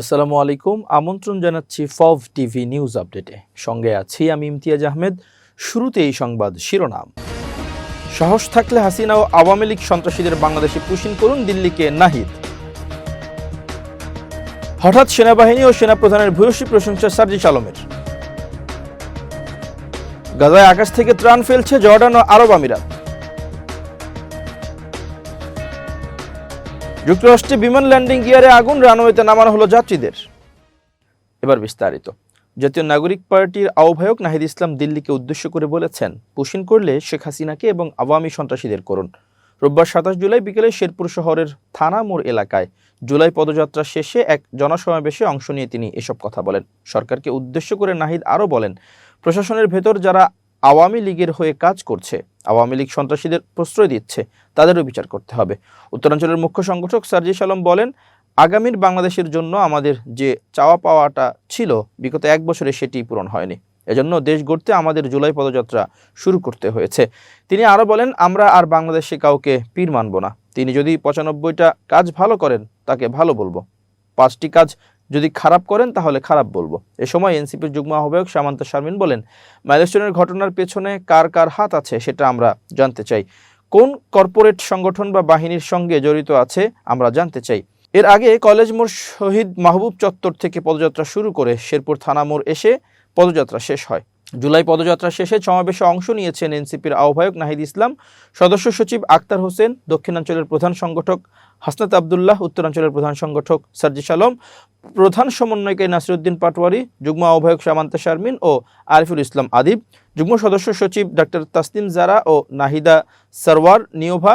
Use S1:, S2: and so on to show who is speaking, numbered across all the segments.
S1: আসসালামু আলাইকুম। আমন্ত্রণ জানাচ্ছি ফভ টিভি নিউজ আপডেটে। সঙ্গে আছি আমি ইমতিয়াজ আহমেদ। শুরুতে এই সংবাদ শিরোনাম। সাহস থাকলে হাসিনা ও আওয়ামী লীগ সন্ত্রাসীদের বাংলাদেশে পুশিন করুন দিল্লিকে নাহিদ। হঠাৎ সেনাবাহিনী ও সেনাপ্রধানের ভূয়সী প্রশংসা সার্জিস আলমের। গাজায় আকাশ থেকে ত্রাণ ফেলছে জর্ডান ও আরব আমিরাত। যুক্তরাষ্ট্রে বিমান ল্যান্ডিং গিয়ারে আগুন রানওয়েতে নামানো হলো যাত্রীদের। এবার বিস্তারিত। জাতীয় নাগরিক পার্টির আহ্বায়ক নাহিদ ইসলাম দিল্লিকে উদ্দেশ্য করে বলেছেন, পুশিন করলে শেখ হাসিনাকে এবং আওয়ামী সন্ত্রাসীদের করুন। রোববার সাতাশ জুলাই বিকেলে শেরপুর শহরের থানা মোড় এলাকায় জুলাই পদযাত্রা শেষে এক জনসমাবেশে অংশ নিয়ে তিনি এসব কথা বলেন। সরকারকে উদ্দেশ্য করে নাহিদ আরও বলেন, প্রশাসনের ভেতর যারা আওয়ামী লীগের হয়ে কাজ করছে, আওয়ামী লীগ সন্ত্রাসীদের প্রশ্রয় দিচ্ছে, তাদেরও বিচার করতে হবে। উত্তরাঞ্চলের মুখ্য সংগঠক সার্জিস আলম বলেন, আগামীর বাংলাদেশের জন্য আমাদের যে চাওয়া পাওয়াটা ছিল, বিগত এক বছরে সেটি পূরণ হয়নি। এজন্য দেশ গড়তে আমাদের জুলাই পদযাত্রা শুরু করতে হয়েছে। তিনি আরও বলেন, আমরা আর বাংলাদেশে কাউকে পীর মানব না। তিনি যদি পঁচানব্বইটা কাজ ভালো করেন, তাকে ভালো বলব। পাঁচটি কাজ যদি খারাপ করেন, তাহলে খারাপ বলব। এ সময় এনসিপির যুগ্ম আহ্বায়ক সামান্ত শারমিন বলেন মাইলস্টোনের ঘটনার পেছনে কার কার হাত আছে, সেটা আমরা জানতে চাই। কোন কর্পোরেট সংগঠন বা বাহিনীর সঙ্গে জড়িত আছে, আমরা জানতে চাই। এর আগে কলেজ মোড় শহীদ মাহবুব চত্বর থেকে পদযাত্রা শুরু করে শেরপুর থানা মোড় এসে পদযাত্রা শেষ হয়। জুলাই পদযাত্রা শেষে সমাবেশে অংশ নিয়েছেন এনসিপির আহ্বায়ক নাহিদ ইসলাম, সদস্য সচিব আক্তার হোসেন, দক্ষিণাঞ্চলের প্রধান সংগঠক হাসনাত আবদুল্লাহ, উত্তরাঞ্চলের প্রধান সংগঠক সার্জিস আলম প্রধান সমন্বয়কারী নাসিরুদ্দিন পাটোয়ারি, যুগ্ম আহ্বায়ক সামান্তা শারমিন ও আরিফুল ইসলাম আদিব, যুগ্ম সদস্য সচিব ডাক্তার তাসলিম জারা ও নাহিদা সরওয়ার নিয়োভা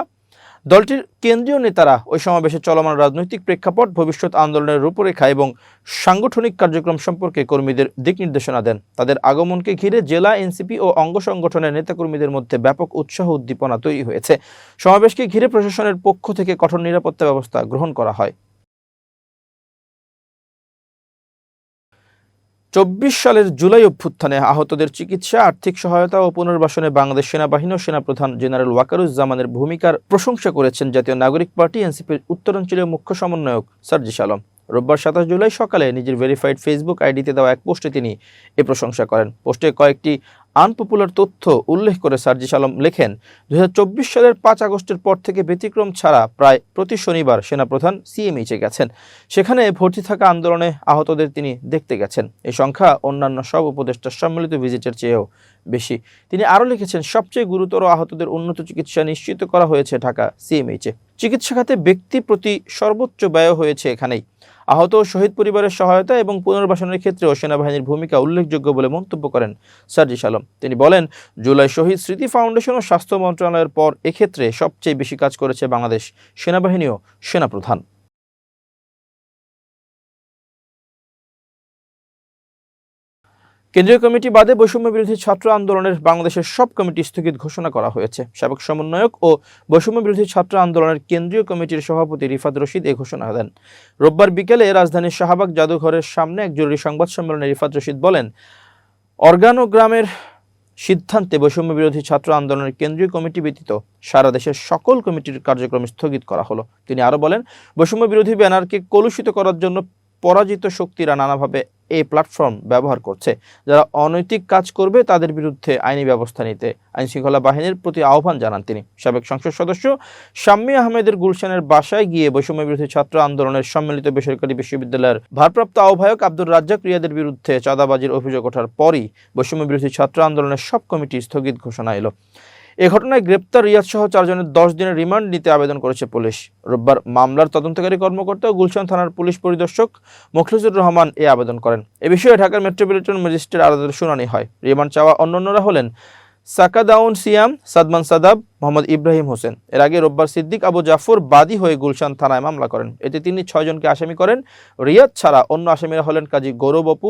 S1: দলটির কেন্দ্রীয় নেতারা ওই সমাবেশে চলমান রাজনৈতিক প্রেক্ষাপট, ভবিষ্যৎ আন্দোলনের রূপরেখা এবং সাংগঠনিক কার্যক্রম সম্পর্কে কর্মীদের দিক নির্দেশনা দেন। তাদের আগমনকে ঘিরে জেলা এনসিপি ও অঙ্গ সংগঠনের নেতাকর্মীদের মধ্যে ব্যাপক উৎসাহ উদ্দীপনা তৈরি হয়েছে। সমাবেশকে ঘিরে প্রশাসনের পক্ষ থেকে কঠোর নিরাপত্তা ব্যবস্থা গ্রহণ করা হয়। চব্বিশ সালের জুলাই অভ্যুত্থানে আহতদের চিকিৎসা, আর্থিক সহায়তা ও পুনর্বাসনে বাংলাদেশ সেনাবাহিনী ও সেনাপ্রধান জেনারেল ওয়াকারুজ্জামানের ভূমিকার প্রশংসা করেছেন জাতীয় নাগরিক পার্টি, এনসিপির উত্তরাঞ্চলীয় মুখ্য সমন্বয়ক সার্জিস আলম। রোববার সাতাশ জুলাই সকালে নিজের ভেরিফাইড ফেসবুক আইডিতে দেওয়া এক পোস্টে তিনি এ প্রশংসা করেন। পোস্টে কয়েকটি আনপপুলার তথ্য উল্লেখ করে সার্জিস আলম লেখেন দু হাজার চব্বিশ সালের পাঁচ আগস্টের পর থেকে ব্যতিক্রম ছাড়া প্রায় প্রতি শনিবার সেনাপ্রধান সিএমএইচে গেছেন। সেখানে ভর্তি থাকা আন্দোলনে আহতদের তিনি দেখতে গেছেন। এই সংখ্যা অন্যান্য সব উপদেষ্টার সম্মিলিত ভিজিটের চেয়েও বেশি। তিনি আরও লিখেছেন, সবচেয়ে গুরুতর আহতদের উন্নত চিকিৎসা নিশ্চিত করা হয়েছে ঢাকা সিএমএইচে চিকিৎসা খাতে ব্যক্তি প্রতি সর্বোচ্চ ব্যয় হয়েছে এখানেই। আহত ও শহীদ পরিবারের সহায়তা এবং পুনর্বাসনের ক্ষেত্রেও সেনাবাহিনীর ভূমিকা উল্লেখযোগ্য বলে মন্তব্য করেন সার্জিস আলম তিনি বলেন, জুলাই শহীদ স্মৃতি ফাউন্ডেশন ও স্বাস্থ্য মন্ত্রণালয়ের পর এক্ষেত্রে সবচেয়ে বেশি কাজ করেছে বাংলাদেশ সেনাবাহিনী ও সেনাপ্রধান। কেন্দ্রীয় কমিটি বাদে বৈষম্য বিরোধী ছাত্র আন্দোলনের বাংলাদেশের সব কমিটি স্থগিত ঘোষণা করা হয়েছে। সাবেক সমন্বয়ক ও বৈষম্য বিরোধী ছাত্র আন্দোলনের কেন্দ্রীয় কমিটির সভাপতি রিফাত রশিদ এই ঘোষণা দেন। রোববার বিকেলে রাজধানীর শাহবাগ জাদুঘরের সামনে এক জরুরি সংবাদ সম্মেলনে রিফাত রশিদ বলেন অর্গানোগ্রামের সিদ্ধান্তে বৈষম্য বিরোধী ছাত্র আন্দোলনের কেন্দ্রীয় কমিটি ব্যতীত সারা দেশের সকল কমিটির কার্যক্রম স্থগিত করা হলো। তিনি আরও বলেন, বৈষম্য বিরোধী ব্যানারকে কলুষিত করার জন্য পরাজিত শক্তিরা নানাভাবে এই প্ল্যাটফর্ম ব্যবহার করছে। যারা অনৈতিক কাজ করবে, তাদের বিরুদ্ধে আইনি ব্যবস্থা নিতে আইনশৃঙ্খলা বাহিনীর প্রতি আহ্বান জানান তিনি। সাবেক সংসদ সদস্য শাম্মী আহমেদের গুলশানের বাসায় গিয়ে বৈষম্য বিরোধী ছাত্র আন্দোলনের সম্মিলিত বেসরকারি বিশ্ববিদ্যালয়ের ভারপ্রাপ্ত আহ্বায়ক আব্দুর রাজ্জাক রিয়াদের বিরুদ্ধে চাঁদাবাজির অভিযোগ ওঠার পরই বৈষম্য বিরোধী ছাত্র আন্দোলনের সব কমিটি স্থগিত ঘোষণা এলো। এ ঘটনায় গ্রেপ্তার রিয়াদ সহ চারজনের দশ দিনের রিমান্ড নিতে আবেদন করেছে পুলিশ। রোববার মামলার তদন্তকারী কর্মকর্তা গুলশান থানার পুলিশ পরিদর্শক মুখলিসুর রহমান এ আবেদন করেন। এ বিষয়ে ঢাকার মেট্রোপলিটন ম্যাজিস্ট্রেট আদালতে শুনানি হয়। রিমান্ড চাওয়া অন্যান্যরা হলেন সাকাদাউন সিয়াম, সাদমান সাদাব, মোহাম্মদ ইব্রাহিম হোসেন। এর আগে রোববার সিদ্দিক আবু জাফর বাদী হয়ে গুলশান থানায় মামলা করেন। এতে তিনি ছয়জনকে আসামি করেন। রিয়াদ ছাড়া অন্য আসামিরা হলেন কাজী গৌরব অপু,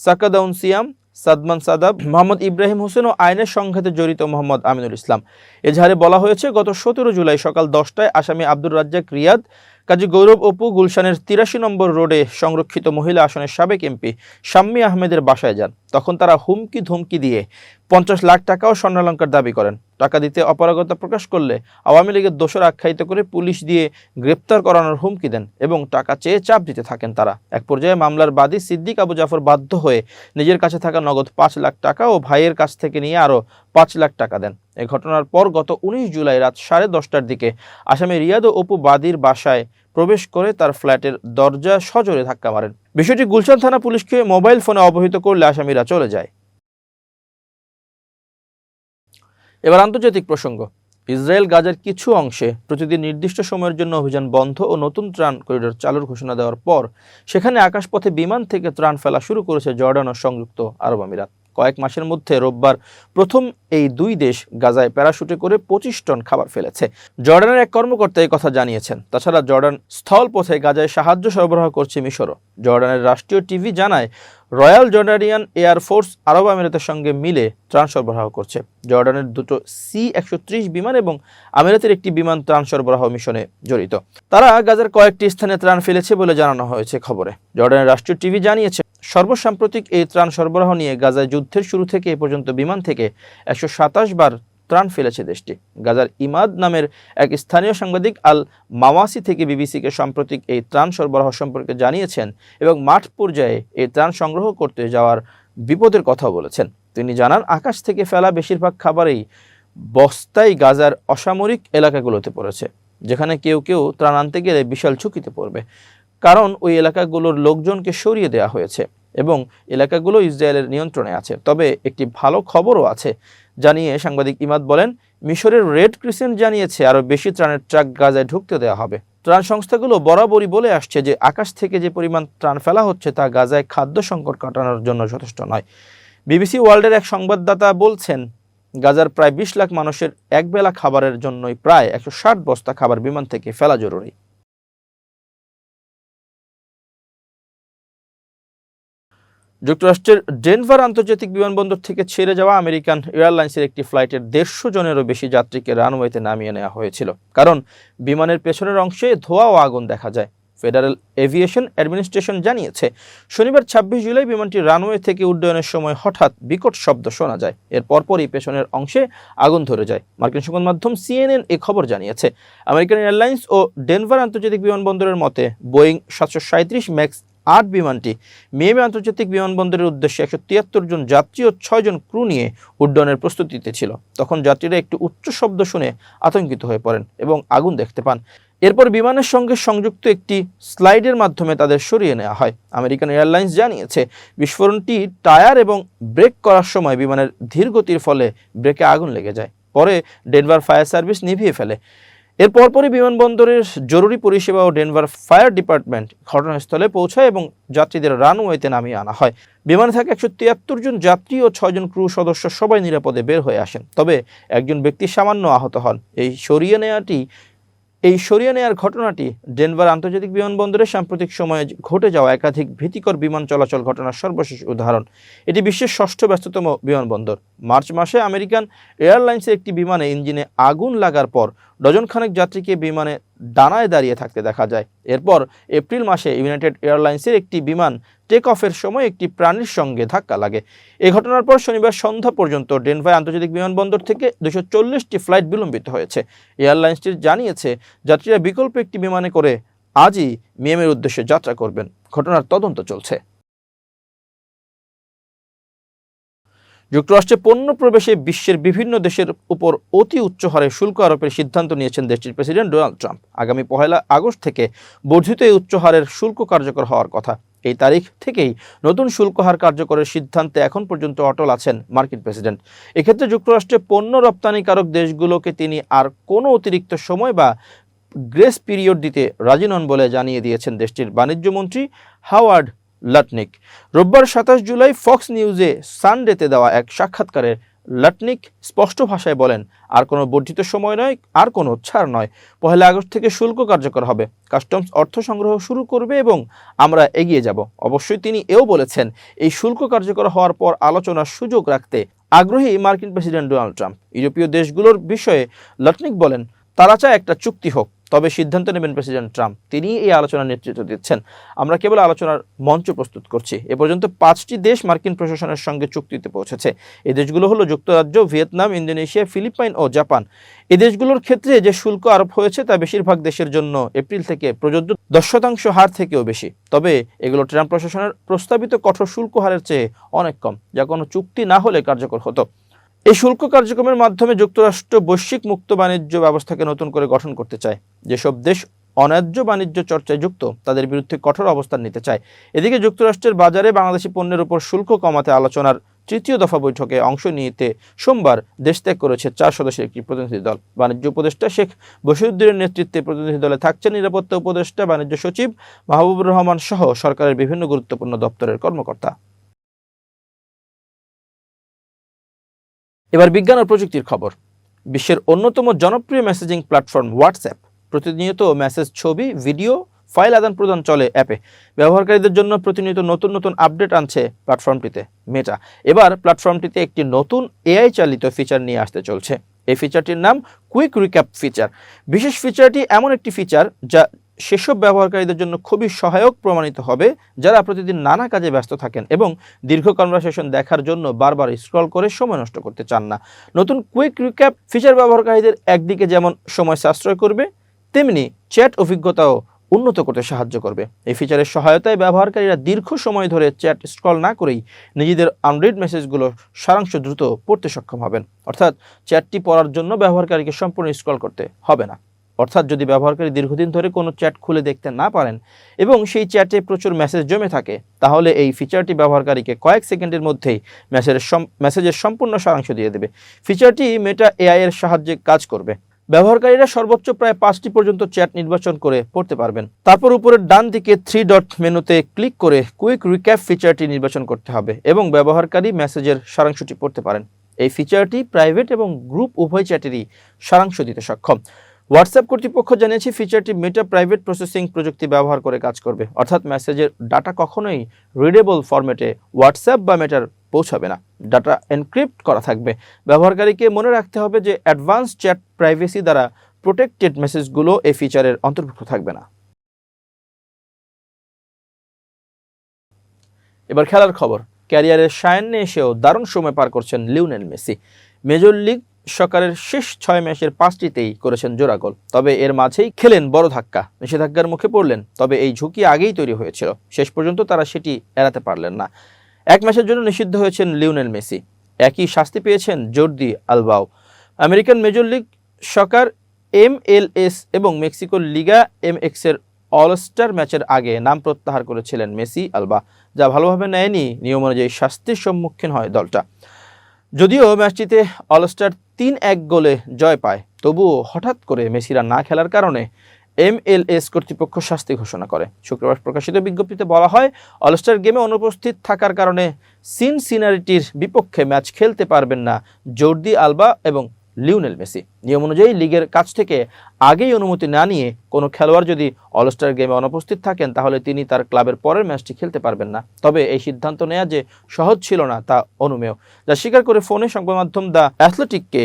S1: সাকাদাউন সিয়াম সাদমান সাদাব, মোহাম্মদ ইব্রাহিম হোসেন ও আইনের সংঘাতে জড়িত মোহাম্মদ আমিনুল ইসলাম। এজাহারে বলা হয়েছে, গত সতেরো জুলাই সকাল দশটায় আসামি আব্দুর রাজ্জাক রিয়াদ, কাজী গৌরব অপু গুলশানের তিরাশি নম্বর রোডে সংরক্ষিত মহিলা আসনের সাবেক এমপি শাম্মী আহমেদের বাসায় যান। তখন তারা হুমকি ধমকি দিয়ে পঞ্চাশ লাখ টাকাও স্বর্ণালঙ্কার দাবি করেন। টাকা দিতে অপারগতা প্রকাশ করলে আওয়ামী লীগের দোষর আখ্যায়িত করে পুলিশ দিয়ে গ্রেপ্তার করানোর হুমকি দেন এবং টাকা চেয়ে চাপ দিতে থাকেন তারা। এক পর্যায়ে মামলার বাদী সিদ্দিক আবু জাফর বাধ্য হয়ে নিজের কাছে থাকা নগদ পাঁচ লাখ টাকা ও ভাইয়ের কাছ থেকে নিয়ে আরও পাঁচ লাখ টাকা দেন। এ ঘটনার পর গত উনিশ জুলাই রাত সাড়ে দশটার দিকে আসামি রিয়াদ ও অপু বাদীর বাসায় প্রবেশ করে তার ফ্ল্যাটের দরজা সজোরে ধাক্কা মারেন। বিষয়টি গুলশান থানা পুলিশকে মোবাইল ফোনে অবহিত করলে আসামিরা চলে যায়। এবার আন্তর্জাতিক প্রসঙ্গ। ইসরায়েল গাজার কিছু অংশে প্রতিদিন নির্দিষ্ট সময়ের জন্য অভিযান বন্ধ ও নতুন ত্রাণ করিডোর চালুর ঘোষণা দেওয়ার পর সেখানে আকাশপথে বিমান থেকে ত্রাণ ফেলা শুরু করেছে জর্ডান ও সংযুক্ত আরব আমিরাত। কয়েক মাসের মধ্যে রোববার প্রথম এই দুই দেশ গাজায় প্যারাশুটে করে পঁচিশ টন খাবার ফেলেছে। জর্ডানের এক কর্মকর্তা এই কথা জানিয়েছেন। তাছাড়া জর্ডান স্থল পথে গাজায় সাহায্য সরবরাহ করছে মিশরও। জর্ডানের রাষ্ট্রীয় টিভি জানায় রয়্যাল জর্ডানিয়ান এয়ার ফোর্স আরব আমিরাতের সঙ্গে মিলে ত্রাণ সরবরাহ করছে। জর্ডানের দুটো সি একশো বিমান এবং আমিরাতের একটি বিমান ত্রাণ সরবরাহ মিশনে জড়িত। তারা গাজার কয়েকটি স্থানে ত্রাণ ফেলেছে বলে জানানো হয়েছে খবরে। জর্ডানের রাষ্ট্রীয় টিভি জানিয়েছে, সর্বসাম্প্রতিক এই ত্রাণ সরবরাহ নিয়ে গাজায় যুদ্ধের শুরু থেকে এ পর্যন্ত বিমান থেকে একশো সাতাশ বার ত্রাণ ফেলেছে দেশটি। গাজার ইমাদ নামের এক স্থানীয় সাংবাদিক আল মাওয়াসি থেকে বিবিসিকে সাম্প্রতিক এই ত্রাণ সরবরাহ সম্পর্কে জানিয়েছেন এবং মাঠ পর্যায়ে এই ত্রাণ সংগ্রহ করতে যাওয়ার বিপদের কথা বলেছেন। তিনি জানান, আকাশ থেকে ফেলা বেশিরভাগ খাবারেই বস্তায় গাজার অসামরিক এলাকাগুলোতে পড়েছে, যেখানে কেউ কেউ ত্রাণ আনতে গেলে বিশাল ঝুঁকিতে পড়বে। কারণ ওই এলাকাগুলোর লোকজনকে সরিয়ে দেওয়া হয়েছে এবং এলাকাগুলো ইসরায়েলের নিয়ন্ত্রণে আছে। তবে একটি ভালো খবরও আছে জানিয়ে সাংবাদিক ইমাদ বলেন, মিশরের রেড ক্রিসেন্ট জানিয়েছে আরও বেশি ত্রাণের ট্রাক গাজায় ঢুকতে দেওয়া হবে। ত্রাণ সংস্থাগুলো বরাবরই বলে আসছে যে আকাশ থেকে যে পরিমাণ ত্রাণ ফেলা হচ্ছে তা গাজায় খাদ্য সংকট কাটানোর জন্য যথেষ্ট নয়। বিবিসি ওয়ার্ল্ডের এক সংবাদদাতা বলছেন, গাজার প্রায় বিশ লাখ মানুষের একবেলা খাবারের জন্যই প্রায় একশো ষাট বস্তা খাবার বিমান থেকে ফেলা জরুরি। যুক্তরাষ্ট্রের ডেনভার আন্তর্জাতিক বিমানবন্দর থেকে ছেড়ে যাওয়া আমেরিকান এয়ারলাইন্সের একটি ফ্লাইটের দেড়শো জনেরও বেশি যাত্রীকে রানওয়েতে নামিয়ে নেওয়া হয়েছিল। কারণ বিমানের পেছনের অংশে ধোঁয়া ও আগুন দেখা যায়। ফেডারেল এভিয়েশন অ্যাডমিনিস্ট্রেশন জানিয়েছে, শনিবার ছাব্বিশ জুলাই বিমানটি রানওয়ে থেকে উড্ডয়নের সময় হঠাৎ বিকট শব্দ শোনা যায়। এর পরপরই পেছনের অংশে আগুন ধরে যায়। মার্কিন সংবাদ মাধ্যম সিএনএন এ খবর জানিয়েছে, আমেরিকান এয়ারলাইন্স ও ডেনভার আন্তর্জাতিক বিমানবন্দরের মতে, বোয়িং সাতশো সাঁত্রিশ ম্যাক্স আট বিমানটি মিয়ামি আন্তর্জাতিক বিমানবন্দরের উদ্দেশ্যে একশো তিয়াত্তর জন যাত্রী ও ছয়জন ক্রু নিয়ে উড্ডয়নের প্রস্তুতিতে ছিল। তখন যাত্রীরা একটু উচ্চ শব্দ শুনে আতঙ্কিত হয়ে পড়েন এবং আগুন দেখতে পান। এরপর বিমানের সঙ্গে সংযুক্ত একটি স্লাইডের মাধ্যমে তাদের সরিয়ে নেওয়া হয়। আমেরিকান এয়ারলাইন্স জানিয়েছে, বিস্ফোরণটি টায়ার এবং ব্রেক করার সময় বিমানের ধীর গতির ফলে ব্রেকে আগুন লেগে যায়। পরে ডেনভার ফায়ার সার্ভিস নিভিয়ে ফেলে। এর পরপরই বিমানবন্দরের জরুরি পরিষেবা ও ডেনভার ফায়ার ডিপার্টমেন্ট ঘটনাস্থলে পৌঁছায় এবং যাত্রীদের রানওয়েতে নামিয়ে আনা হয়। বিমানে থাকা একশো তিয়াত্তর জন যাত্রী ও ছয়জন ক্রু সদস্য সবাই নিরাপদে বের হয়ে আসেন। তবে একজন ব্যক্তি সামান্য আহত হন। এই সরিয়ে নেওয়াটি এই সরিয়ে নেওয়ার ঘটনাটি ডেনভার আন্তর্জাতিক বিমানবন্দরে সাম্প্রতিক সময়ে ঘটে যাওয়া একাধিক ভীতিকর বিমান চলাচল ঘটনার সর্বশেষ উদাহরণ। এটি বিশ্বের ষষ্ঠ ব্যস্ততম বিমানবন্দর। মার্চ মাসে আমেরিকান এয়ারলাইন্সের একটি বিমানে ইঞ্জিনে আগুন লাগার পর ডজনখানেক যাত্রীকে বিমানে ডানায় দাঁড়িয়ে থাকতে দেখা যায়। এরপর এপ্রিল মাসে ইউনাইটেড এয়ারলাইন্সের একটি বিমান টেক অফের সময় একটি প্রাণীর সঙ্গে ধাক্কা লাগে। এ ঘটনার পর শনিবার সন্ধ্যা পর্যন্ত ডেনভাই আন্তর্জাতিক বিমানবন্দর থেকে দুশো চল্লিশটি ফ্লাইট বিলম্বিত হয়েছে। এয়ারলাইন্সটি জানিয়েছে, যাত্রীরা বিকল্প একটি বিমানে করে আজই মিয়ামের উদ্দেশ্যে যাত্রা করবেন। ঘটনার তদন্ত চলছে। যুক্তরাষ্ট্রে পণ্য প্রবেশে বিশ্বের বিভিন্ন দেশের উপর অতি উচ্চ হারে শুল্ক আরোপের সিদ্ধান্ত নিয়েছেন দেশটির প্রেসিডেন্ট ডোনাল্ড ট্রাম্প। আগামী পহেলা আগস্ট থেকে বর্ধিত এই উচ্চ হারের শুল্ক কার্যকর হওয়ার কথা। এই তারিখ থেকেই নতুন শুল্ক হার কার্যকরের সিদ্ধান্তে এখন পর্যন্ত অটল আছেন মার্কিন প্রেসিডেন্ট। এক্ষেত্রে যুক্তরাষ্ট্রে পণ্য রপ্তানিকারক দেশগুলোকে তিনি আর কোনো অতিরিক্ত সময় বা গ্রেস পিরিয়ড দিতে রাজি নন বলে জানিয়ে দিয়েছেন দেশটির বাণিজ্যমন্ত্রী হাওয়ার্ড লাটনিক। রোববার সাতাশ জুলাই ফক্স নিউজে সানডেতে দেওয়া এক সাক্ষাৎকারে লাটনিক স্পষ্ট ভাষায় বলেন, আর কোনো বর্ধিত সময় নয়, আর কোনো ছাড় নয়। পহেলা আগস্ট থেকে শুল্ক কার্যকর হবে। কাস্টমস অর্থ সংগ্রহ শুরু করবে এবং আমরা এগিয়ে যাব। অবশ্যই তিনি এও বলেছেন, এই শুল্ক কার্যকর হওয়ার পর আলোচনার সুযোগ রাখতে আগ্রহী মার্কিন প্রেসিডেন্ট ডোনাল্ড ট্রাম্প। ইউরোপীয় দেশগুলোর বিষয়ে লাটনিক বলেন, তারা চায় একটা চুক্তি হোক। তবে সিদ্ধান্ত নেবেন প্রেসিডেন্ট ট্রাম্প। তিনি এই আলোচনার নেতৃত্ব দিচ্ছেন। আমরা কেবল আলোচনার মঞ্চ প্রস্তুত করছি। এ পর্যন্ত পাঁচটি দেশ মার্কিন প্রশাসনের সঙ্গে চুক্তিতে পৌঁছেছে। এই দেশগুলো হলো যুক্তরাজ্য, ভিয়েতনাম, ইন্দোনেশিয়া, ফিলিপাইন ও জাপান। এই দেশগুলোর ক্ষেত্রে যে শুল্ক আরোপ হয়েছে তা বেশিরভাগ দেশের জন্য এপ্রিল থেকে প্রযোজ্য দশ শতাংশ হার থেকেও বেশি। তবে এগুলো ট্রাম্প প্রশাসনের প্রস্তাবিত কঠোর শুল্ক হারের চেয়ে অনেক কম, যা কোনো চুক্তি না হলে কার্যকর হতো। এই শুল্ক কার্যক্রমের মাধ্যমে যুক্তরাষ্ট্র বৈশ্বিক মুক্ত বাণিজ্য ব্যবস্থাকে নতুন করে গঠন করতে চায়। যেসব দেশ অন্যায্য বাণিজ্য চর্চায় যুক্ত, তাদের বিরুদ্ধে কঠোর অবস্থান নিতে চায়। এদিকে যুক্তরাষ্ট্রের বাজারে বাংলাদেশি পণ্যের উপর শুল্ক কমাতে আলোচনার তৃতীয় দফা বৈঠকে অংশ নিতে সোমবার দেশ ত্যাগ করেছে চার সদস্যের একটি প্রতিনিধি দল। বাণিজ্য উপদেষ্টা শেখ বসিউদ্দিনের নেতৃত্বে প্রতিনিধি দলে থাকছেন নিরাপত্তা উপদেষ্টা, বাণিজ্য সচিব মাহবুবুর রহমান সহ সরকারের বিভিন্ন গুরুত্বপূর্ণ দপ্তরের কর্মকর্তা। এবার বিজ্ঞান ও প্রযুক্তির খবর। বিশ্বের অন্যতম জনপ্রিয় মেসেজিং প্ল্যাটফর্ম হোয়াটসঅ্যাপ প্রতিনিয়ত মেসেজ ছবি ভিডিও ফাইল আদান প্রদান চলে অ্যাপে ব্যবহারকারীদের জন্য প্রতিনিয়ত নতুন নতুন আপডেট আনছে প্ল্যাটফর্মটিতে মেটা এবার প্ল্যাটফর্মটিতে একটি নতুন এআই চালিত ফিচার নিয়ে আসতে চলছে। এই ফিচারটির নাম কুইক রিক্যাপ ফিচার বিশেষ ফিচারটি এমন একটি ফিচার যা সেসব ব্যবহারকারীদের জন্য খুবই সহায়ক প্রমাণিত হবে যারা প্রতিদিন নানা কাজে ব্যস্ত থাকেন এবং দীর্ঘ কনভারসেশন দেখার জন্য বারবার স্ক্রল করে সময় নষ্ট করতে চান না। নতুন কুইক রিক্যাপ ফিচার ব্যবহারকারীদের একদিকে যেমন সময় সাশ্রয় করবে, তেমনি চ্যাট অভিজ্ঞতাও উন্নত করতে সাহায্য করবে। এই ফিচারের সহায়তায় ব্যবহারকারীরা দীর্ঘ সময় ধরে চ্যাট স্ক্রল না করেই নিজেদের আনরিড মেসেজগুলো সারাংশ দ্রুত পড়তে সক্ষম হবেন। অর্থাৎ চ্যাটটি পড়ার জন্য ব্যবহারকারীকে সম্পূর্ণ স্ক্রল করতে হবে না। অর্থাৎ যদি ব্যবহারকারী দীর্ঘদিন ধরে কোনো চ্যাট খুলে দেখতে না পারেন এবং সেই চ্যাটে প্রচুর মেসেজ জমে থাকে, তাহলে এই ফিচারটি ব্যবহারকারীকে কয়েক সেকেন্ডের মধ্যেই মেসেজের মেসেজের সম্পূর্ণ সারাংশ দিয়ে দেবে। ফিচারটি মেটা এআই এর সাহায্যে কাজ করবে। ব্যবহারকারীরা সর্বোচ্চ প্রায় পাঁচটি পর্যন্ত চ্যাট নির্বাচন করে পড়তে পারবেন। তারপর উপরের ডান দিকে থ্রি ডট মেনুতে ক্লিক করে কুইক রিক্যাপ ফিচারটি নির্বাচন করতে হবে এবং ব্যবহারকারী মেসেজের সারাংশটি পড়তে পারেন। এই ফিচারটি প্রাইভেট এবং গ্রুপ উভয় চ্যাটেরই সারাংশ দিতে সক্ষম। হোয়াটসঅ্যাপ কর্তৃপক্ষ জানিয়েছে ফিচারটি মেটা প্রাইভেট প্রসেসিং প্রযুক্তি ব্যবহার করে কাজ করবে। অর্থাৎ মেসেজের ডাটা কখনোই রিডেবল ফরম্যাটে হোয়াটসঅ্যাপ বা মেটার পৌঁছাবে না। ডাটা এনক্রিপ্ট করা থাকবে। ব্যবহারকারীকে মনে রাখতে হবে যে অ্যাডভান্স চ্যাট প্রাইভেসি দ্বারা প্রোটেক্টেড মেসেজগুলো এই ফিচারের অন্তর্ভুক্ত থাকবে না। এবার খেলার খবর। ক্যারিয়ারের সায়ান্নে এসেও দারুণ সময় পার করছেন লিওনেল মেসি। মেজর লিগ সকারের শেষ ছয় ম্যাচের পাঁচটিতেই করেছেন জোড়া গোল। তবে এর মাঝেই খেলেন বড় ধাক্কা। নিষেধাজ্ঞার মুখে পড়লেন, তবে এই ঝুঁকি আগেই তৈরি হয়েছিল। শেষ পর্যন্ত তারা সেটি এড়াতে পারলেন না। এক ম্যাচের জন্য নিষিদ্ধ হয়েছেন লিওনেল মেসি। একই শাস্তি পেয়েছেন Jordi আলবাও। American major league soccer M L S এবং মেক্সিকোর লিগা এম এক্সের অলস্টার ম্যাচের আগে নাম প্রত্যাহার করেছিলেন মেসি আলবা, যা ভালোভাবে নেয়নি। নিয়ম অনুযায়ী শাস্তির সম্মুখীন হয় দলটা। যদিও ম্যাচটিতে অলস্টার তিন এক গোলে জয় পায়। তবুও হঠাৎ করে মেসিরা না খেলার কারণে এমএলএস কর্তৃপক্ষ শাস্তি ঘোষণা করে। শুক্রবার প্রকাশিত বিজ্ঞপ্তিতে বলা হয়, অলস্টার গেমে অনুপস্থিত থাকার কারণে সিন সিনারিটির বিপক্ষে ম্যাচ খেলতে পারবেন না জর্দি আলবা এবং লিওনেল মেসি। নিয়ম অনুযায়ী লিগের কাছ থেকে আগেই অনুমতি না নিয়ে কোনো খেলোয়াড় যদি অলস্টার গেমে অনুপস্থিত থাকেন, তাহলে তিনি তার ক্লাবের পরের ম্যাচটি খেলতে পারবেন না। তবে এই সিদ্ধান্ত নেওয়া যে সহজ ছিল না, তা অনুমেয়। যা স্বীকার করে ফোনে সংবাদ মাধ্যম the অ্যাথলেটিককে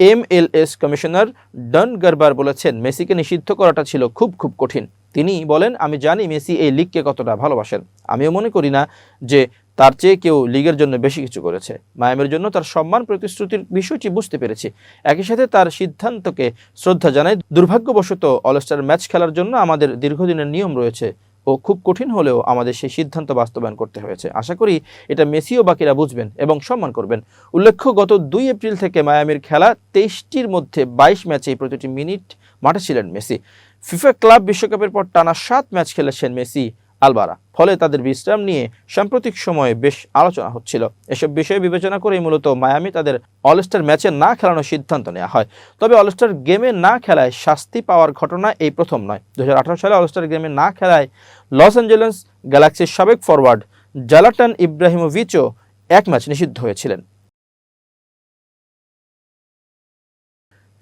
S1: M L S commissioner Don Garber বলেছেন, মেসিকে নিষিদ্ধ করাটা ছিল খুব খুব কঠিন। তিনি বলেন, আমি জানি মেসি এই লিগকে কতটা ভালোবাসেন। আমিও মনে করি না যে তার চেয়ে কেউ লিগের জন্য বেশি কিছু করেছে। মায়ামের জন্য তার সম্মান প্রতিশ্রুতির বিষয়টি বুঝতে পেরেছি। একই সাথে তার সিদ্ধান্তকে শ্রদ্ধা জানাই দুর্ভাগ্যবশত অলস্টার ম্যাচ খেলার জন্য আমাদের দীর্ঘদিনের নিয়ম রয়েছে ও খুব কঠিন হলেও আমাদের সেই সিদ্ধান্ত বাস্তবায়ন করতে হয়েছে। আশা করি এটা মেসি ও বাকিরা বুঝবেন এবং সম্মান করবেন। উল্লেখ্য, গত দুই এপ্রিল থেকে মায়ামির খেলা তেইশটির মধ্যে বাইশ ম্যাচে প্রতিটি মিনিট মাঠে ছিলেন মেসি। ফিফা ক্লাব বিশ্বকাপের পর টানা সাত ম্যাচ খেলেছেন মেসি আলবারা। ফলে তাদের বিশ্রাম নিয়ে সাম্প্রতিক সময়ে বেশ আলোচনা হচ্ছিল। এসব বিষয়ে বিবেচনা করেই মূলত মায়ামি তাদের অলস্টার ম্যাচে না খেলানোর সিদ্ধান্ত নেওয়া হয়। তবে অলস্টার গেমে না খেলায় শাস্তি পাওয়ার ঘটনা এই প্রথম নয়। দু সালে অলস্টার গেমে না খেলায় লস অ্যাঞ্জেলেস গ্যালাক্সির সাবেক ফরওয়ার্ড জালাটান ইব্রাহিমোভিচও এক ম্যাচ নিষিদ্ধ হয়েছিলেন।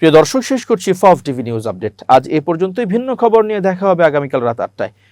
S1: প্রিয় দর্শক, শেষ করছি ফফ টিভি নিউজ আপডেট। আজ এ পর্যন্তই। ভিন্ন খবর নিয়ে দেখা হবে আগামীকাল রাত আটটায়।